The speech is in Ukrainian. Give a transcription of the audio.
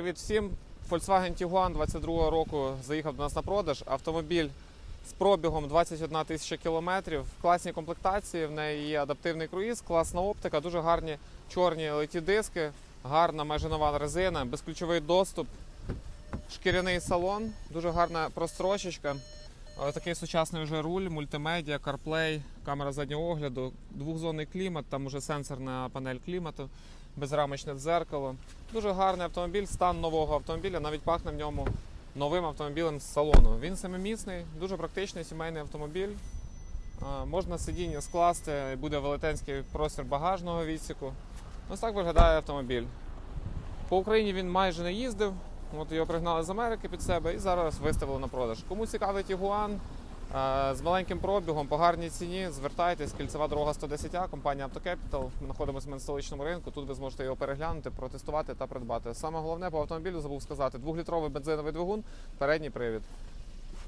Привіт всім. Volkswagen Tiguan 22 року заїхав до нас на продаж. Автомобіль з пробігом 21 тисяча кілометрів. В класній комплектації. В неї є адаптивний круїз, класна оптика, дуже гарні чорні леті диски, гарна майже нова резина, безключовий доступ, шкіряний салон, дуже гарна прострочечка. Такий сучасний вже руль, мультимедіа, CarPlay, камера заднього огляду, двохзонний клімат, там уже сенсорна панель клімату, безрамочне дзеркало. Дуже гарний автомобіль, стан нового автомобіля, навіть пахне в ньому новим автомобілем з салону. Він семимісний, дуже практичний сімейний автомобіль. Можна сидіння скласти, буде велетенський простір багажного відсіку. Ось так виглядає автомобіль. По Україні він майже не їздив. От його пригнали з Америки під себе і зараз виставили на продаж. Кому цікавий Тігуан е, з маленьким пробігом, по гарній ціні, звертайтесь, кільцева дорога 110А, компанія Автокепітал. Ми знаходимося на столичному ринку. Тут ви зможете його переглянути, протестувати та придбати. Саме головне по автомобілю забув сказати: двохлітровий бензиновий двигун, передній привід.